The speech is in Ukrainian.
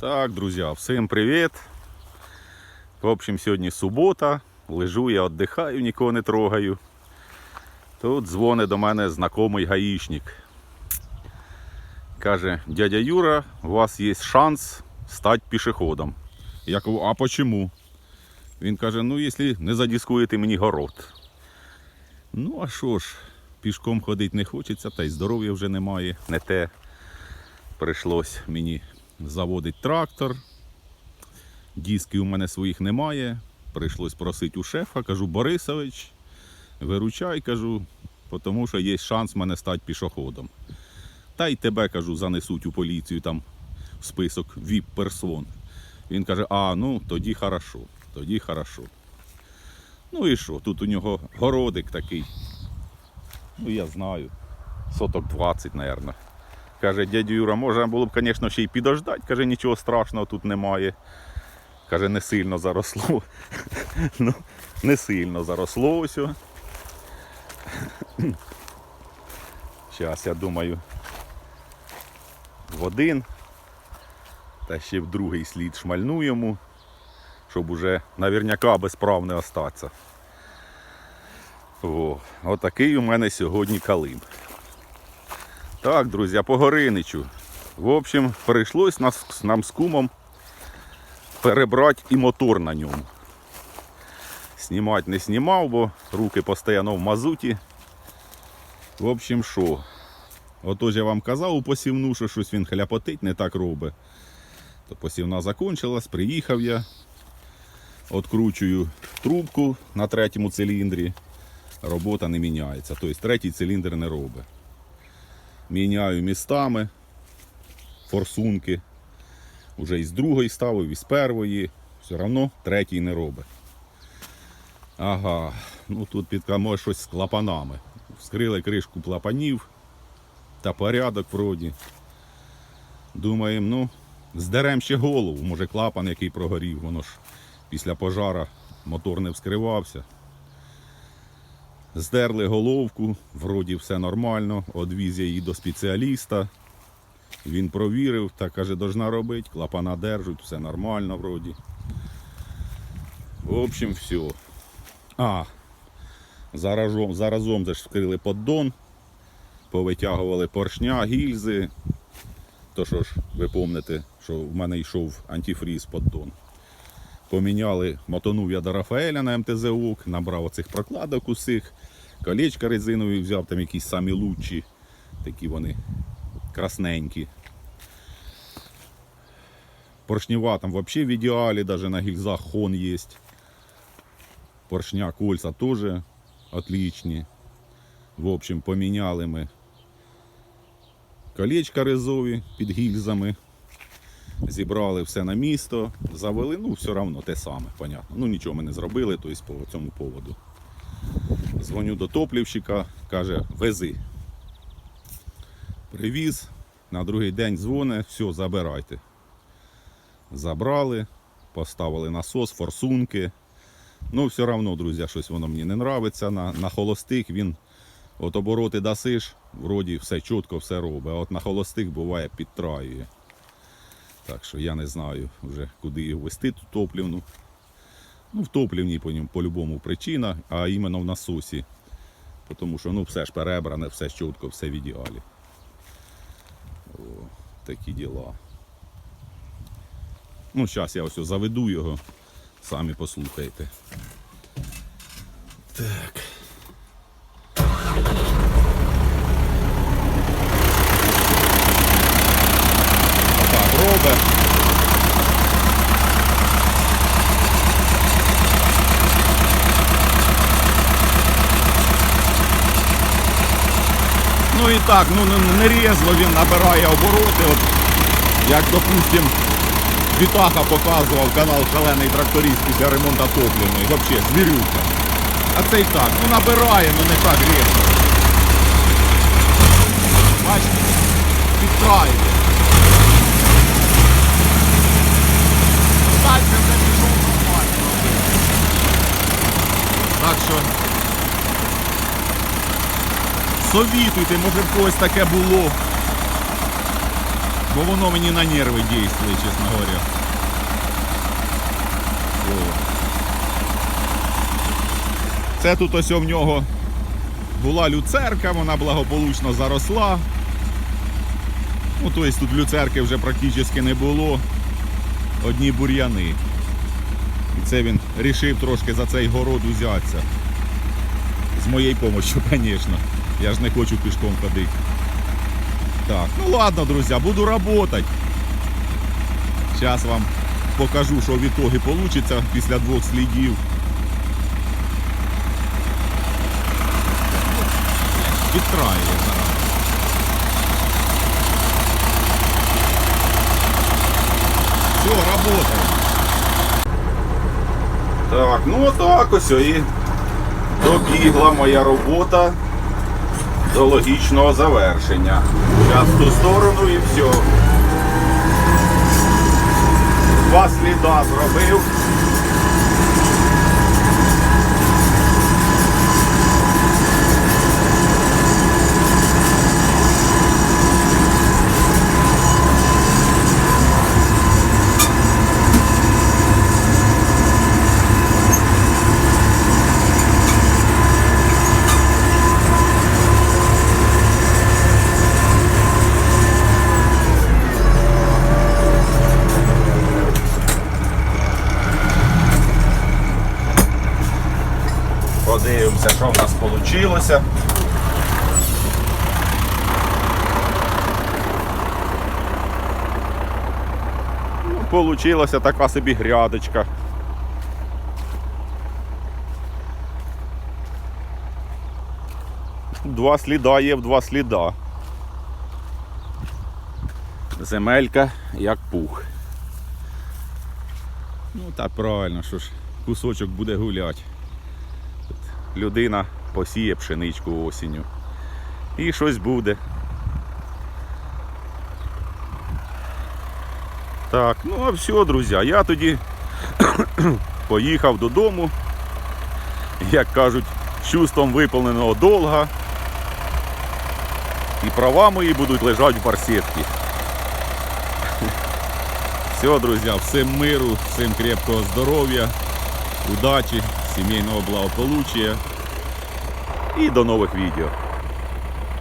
Так, друзі, всім привіт. В общем, сьогодні субота. Лежу я, віддихаю, нікого не трогаю. Тут дзвонить до мене знайомий гаїшник. Каже, дядя Юра, у вас є шанс стати пішоходом. Я кажу, а чому? Він каже, ну якщо не задіскуєте мені город. Ну, а що ж, пішком ходити не хочеться, та й здоров'я вже немає, не те. Прийшлось мені заводити трактор. Дисків у мене своїх немає. Прийшлось просити у шефа, кажу, Борисович, виручай, кажу, тому що є шанс мене стати пішоходом. Та й тебе, кажу, занесуть у поліцію там в список ВІП-персон. Він каже, а, ну тоді хорошо, тоді хорошо. Ну і що, тут у нього городик такий. Ну я знаю. Соток 20, мабуть. Каже, дядю Юра, можна було б, звісно, ще й підождати. Каже, нічого страшного тут немає. Каже, не сильно заросло. ну, не сильно заросло ось. Зараз, я думаю, в один. Та ще в другий слід шмальну йому, щоб уже наверняка без прав не остатися. О, отакий у мене сьогодні калим. Так, друзі, по Гориничу. В общем, прийшлось нас, нам з кумом перебрати і мотор на ньому. Знімати не знімав, бо руки постійно в мазуті. В общем, що? Отож я вам казав у посівну, що щось він хляпотить, не так робить. То посівна закончилась, приїхав я, откручую трубку на третьому циліндрі. Робота не міняється. Тобто третій циліндр не робить міняю містами, форсунки. Уже із другої ставив, і з первої. Все одно третій не робить. Ага, ну тут під може щось з клапанами. Вскрили кришку клапанів та порядок вроді. Думаємо, ну, здеремо ще голову, може клапан який прогорів, воно ж після пожара мотор не вскривався. Здерли головку, вроді все нормально, одвіз я її до спеціаліста. Він провірив та каже, должна робити, клапана держать, все нормально вроді. В общем, все. А, заразом, заразом же ж вскрили поддон, повитягували поршня, гільзи. То що ж, ви пам'ятаєте, що в мене йшов антифріз поддон. Поміняли, мотонув до Рафаеля на МТЗ-ок, набрав оцих прокладок усіх, колечка резинові взяв, там якісь самі лучші, такі вони красненькі. Поршнева там взагалі в ідеалі, навіть на гільзах хон є. Поршня, кольца теж отличні. В общем, поміняли ми колечка резові під гільзами. Зібрали все на місто, завели, ну все одно те саме, понятно. Ну нічого ми не зробили тобто, по цьому поводу. Дзвоню до топлівщика, каже, вези. Привіз, на другий день дзвоне, все, забирайте. Забрали, поставили насос, форсунки. Ну, все одно, друзі, щось воно мені не подобається. На, на холостих він от обороти дасиш, вроді все чітко, все робить. А от на холостих буває підтраює. Так що я не знаю вже куди її ввести ту топлівну. Ну, в топлівній по ньому по-любому причина, а іменно в насосі. Тому що ну, все ж перебране, все чітко, все в ідеалі. О, такі діла. Ну, зараз я ось заведу його, самі послухайте. Так. Отак робить. Ну і так, ну не- не він набирає обороти. От, як, допустим, Вітаха показував канал Шалений тракторист після ремонту топливної. Взагалі, звірюка. А це і так, ну набирає, ну не так різко. Бачите, нормально. Так що совітуйте, може в когось таке було. бо воно мені на нерви діє, чесно говоря. О. Це тут ось у нього була люцерка, вона благополучно заросла. Ну, тобто тут люцерки вже практично не було. Одні бур'яни. І це він рішив трошки за цей город узятися. З моєю допомогою, звісно. Я ж не хочу пішком ходити. Так, ну ладно, друзі, буду працювати. Зараз вам покажу, що в ітогі вийде після двох слідів. Підкрає зараз. Все, работаем. Так, ну отак ось і добігла моя робота до логічного завершення. Зараз ту сторону і все. Два сліда зробив. Подивимося, що в нас вийшло. Ну, Получилася така собі грядочка. Два сліда є в два сліда. Земелька як пух. Ну так правильно, що ж кусочок буде гуляти людина посіє пшеничку осінню. І щось буде. Так, ну а все, друзі, я тоді поїхав додому, як кажуть, чувством виповненого долга. І права мої будуть лежати в барсетці. Все, друзі, всім миру, всім крепкого здоров'я, удачі, сімейного благополуччя і до нових відео.